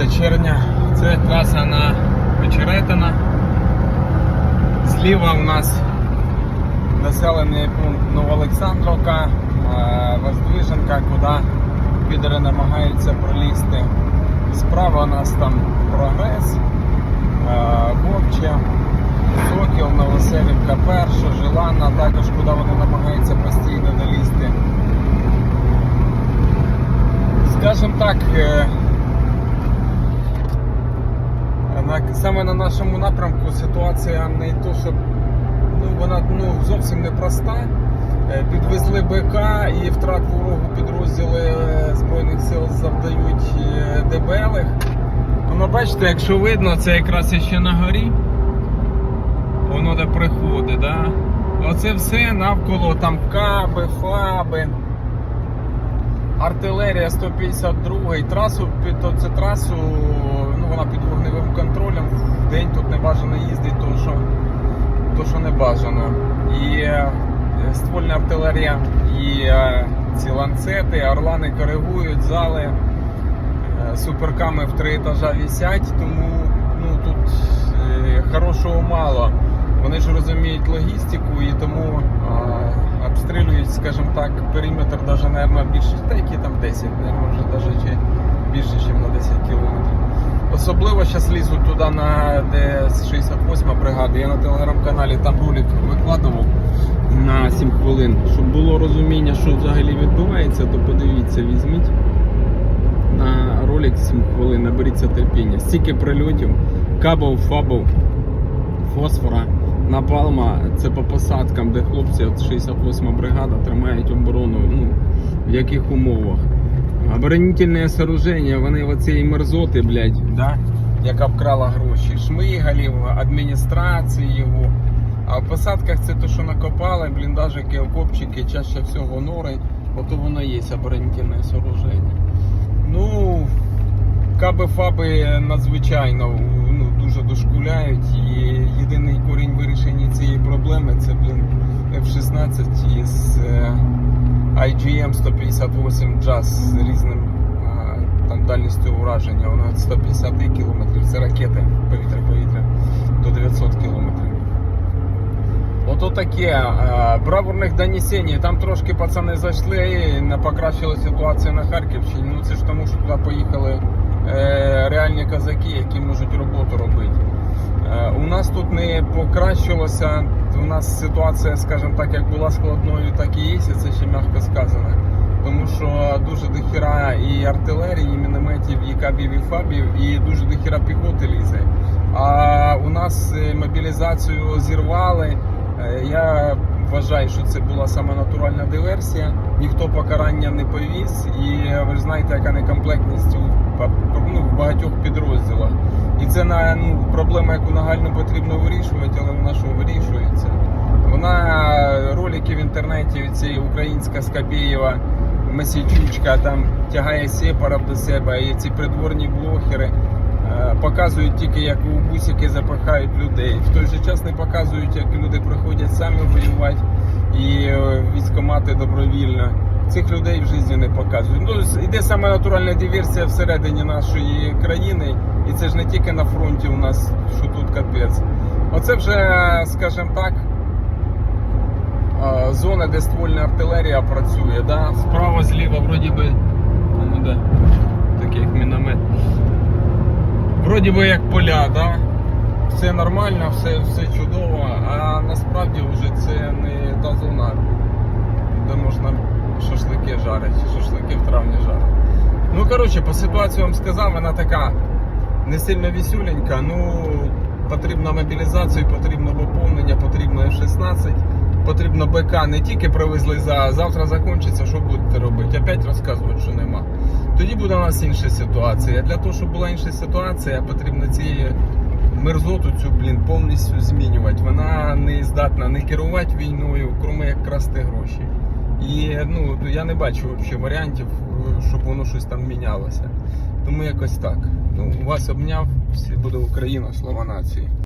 6 червня. Це траса на Очеретина. Зліва у нас населений пункт Новоолександровка, е, Воздвиженка, куди підери намагаються пролізти. Справа у нас там прогрес, е, Вовче, Сокіл, Новоселівка, Перша, Желана, також куди вони намагаються на, саме на нашому напрямку ситуація не то, щоб ну, вона ну, зовсім непроста. Е, Підвезли БК і втрат ворогу підрозділи е, Збройних сил завдають е, дебелих. Воно бачите, якщо видно, це якраз ще на горі. Воно де приходить, да? Оце все навколо там каби, фаби. Артилерія 152 трасу під оце трасу, ну вона під вогневим контролем. В день тут не бажано їздити, то що, то, що не бажано. І е, ствольна артилерія, і е, ці ланцети, орлани коригують зали, е, суперками в три етажа висять, тому ну, тут хорошого мало. Вони ж розуміють логістику і тому обстрілюють, скажімо так, периметр даже, наверное, більше, та які там 10, наверное, вже чи більше, ніж на 10 кілометрів. Особливо зараз лізуть туди на де 68 бригада. Я на телеграм-каналі там ролик викладував на 7 хвилин. Щоб було розуміння, що взагалі відбувається, то подивіться, візьміть на ролик 7 хвилин, наберіться терпіння. Стільки прильотів, кабов, фабов, фосфора, напалма. Це по посадкам, де хлопці, от 68 бригада, тримають оборону. Ну, в яких умовах. Оборонительне сооруження, вони оцієї мерзоти, блядь, да? яка вкрала гроші. Шмигалів, адміністрації. А в посадках це те, що накопали, бліндажики, окопчики, чаще всього нори, ото воно є оборонительне сооруження. Ну, каби-фаби надзвичайно дуже дошкуляють. І єдиний корінь вирішення цієї проблеми це, блін, F-16 із IGM 158 JAS з різним е, там, дальністю ураження. Від 150 км. Це ракети повітря-повітря до 900 км. Ото таке. е, Бравурних донесень. Там трошки пацани зайшли, не покращила ситуація на Харківщині. Ну це ж тому, що туди поїхали реальні козаки, які можуть роботу робити. Е, У нас тут не покращилося. У нас ситуація, скажімо так, як була складною, так і є. Це ще м'яко сказано. Тому що дуже дохіра і артилерії, і мінометів, і кабів, і фабів, і дуже дохіра піхоти лізе. А у нас е, мобілізацію зірвали. Е, Я вважаю, що це була саме натуральна диверсія. Ніхто покарання не повіз, і ви ж знаєте, яка некомплектність ну, в багатьох підрозділах. І це на ну, проблема, яку нагально потрібно вирішувати, але вона що вирішується. Вона ролики в інтернеті, ці українська Скабєєва, Месічучка там тягає сепарів до себе, і ці придворні блогери. Е, Показують тільки, як у бусики запихають людей. В той же час не показують, як люди приходять самі воювати і е, військомати добровільно. Цих людей в житті не показують. Ну, іде саме натуральна диверсія всередині нашої країни, і це ж не тільки на фронті у нас, що тут капець. Оце вже, скажімо так, е, зона, де ствольна артилерія працює. Да? Справа, зліва, вроді би, ну де, такий як міномет. Вроді би як поля, да? все нормально, все, все чудово, а насправді вже це не та зона, де можна шашлики жарити, шашлики в травні жарити. Ну, коротше, по ситуації вам сказав, вона така не сильно вісюленька, ну потрібна мобілізація, потрібно поповнення, потрібно F-16, потрібно БК. Не тільки привезли за завтра закінчиться, що будете робити? Опять розказують, що нема. Тоді буде у нас інша ситуація. Для того, щоб була інша ситуація, потрібно ці мерзоту цю, блін, повністю змінювати. Вона не здатна не керувати війною, крім як красти гроші. І ну, я не бачу взагалі варіантів, щоб воно щось там мінялося. Тому якось так. Ну, вас обняв, буде Україна, слава нації.